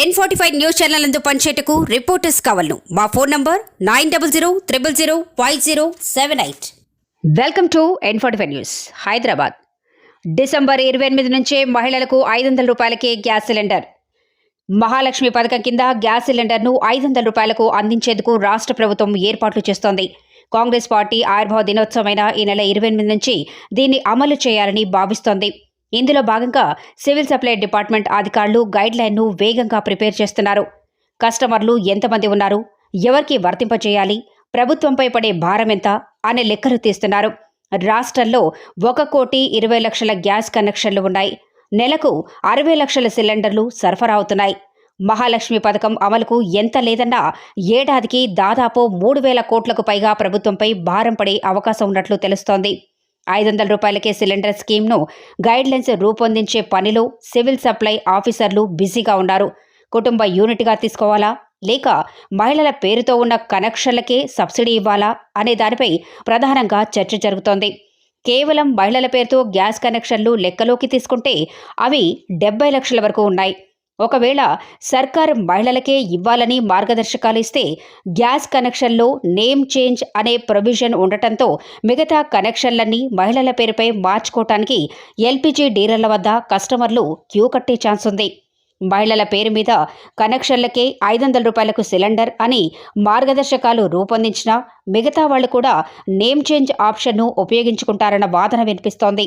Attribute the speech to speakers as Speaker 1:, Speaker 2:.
Speaker 1: N forty five news channel అందు పనిచేయటకు reporters కావాలను. మా phone number nine double zero triple zero five zero seven eight welcome to N forty five news Hyderabad December ఇరవై ఎనిమిది నుంచే మహిళలకు ఐదు వందల రూపాయలకే గ్యాస్ సిలిండర్. మహాలక్ష్మి పథకం కింద గ్యాస్ సిలిండర్ను ఐదు వందల రూపాయలకు అందించేందుకు రాష్ట్ర ప్రభుత్వం ఏర్పాట్లు చేస్తోంది. కాంగ్రెస్ పార్టీ ఆవిర్భావ దినోత్సవమైన ఈ నెల ఇరవై ఎనిమిది నుంచి దీన్ని అమలు చేయాలని భావిస్తోంది. ఇందులో భాగంగా సివిల్ సప్లై డిపార్ట్మెంట్ అధికారులు గైడ్లైన్ను వేగంగా ప్రిపేర్ చేస్తున్నారు. కస్టమర్లు ఎంతమంది ఉన్నారు? ఎవరికి వర్తింపచేయాలి ప్రభుత్వంపై పడే భారం ఎంత? అనే లెక్కలు తీస్తున్నారు. రాష్ట్రంలో ఒక కోటి ఇరవై లక్షల గ్యాస్ కనెక్షన్లు ఉన్నాయి. నెలకు అరవై లక్షల సిలిండర్లు సరఫరా అవుతున్నాయి. మహాలక్ష్మి పథకం అమలుకు ఎంత లేదన్నా ఏడాదికి దాదాపు మూడు వేల కోట్లకు పైగా ప్రభుత్వంపై భారం పడే అవకాశం ఉన్నట్లు తెలుస్తోంది. ఐదు వందల రూపాయలకే సిలిండర్ స్కీమ్ను గైడ్లైన్స్ రూపొందించే పనిలో సివిల్ సప్లై ఆఫీసర్లు బిజీగా ఉన్నారు. కుటుంబ యూనిట్గా తీసుకోవాలా? లేక మహిళల పేరుతో ఉన్న కనెక్షన్లకే సబ్సిడీ ఇవ్వాలా? అనే దానిపై ప్రధానంగా చర్చ జరుగుతోంది. కేవలం మహిళల పేరుతో గ్యాస్ కనెక్షన్లు లెక్కలోకి తీసుకుంటే అవి డెబ్బై లక్షల వరకు ఉన్నాయి. ఒకవేళ సర్కార్ మహిళలకే ఇవ్వాలని మార్గదర్శకాలు ఇస్తే గ్యాస్ కనెక్షన్లో నేమ్ చేంజ్ అనే ప్రొవిజన్ ఉండటంతో మిగతా కనెక్షన్లన్నీ మహిళల పేరుపై మార్చుకోవటానికి ఎల్పిజి డీలర్ల వద్ద కస్టమర్లు క్యూ కట్టే ఛాన్స్ ఉంది. మహిళల పేరు మీద కనెక్షన్లకే ఐదు వందల రూపాయలకు సిలిండర్ అని మార్గదర్శకాలు రూపొందించినా మిగతా వాళ్ళు కూడా నేమ్ చేంజ్ ఆప్షన్ను ఉపయోగించుకుంటారన్న వాదన వినిపిస్తోంది.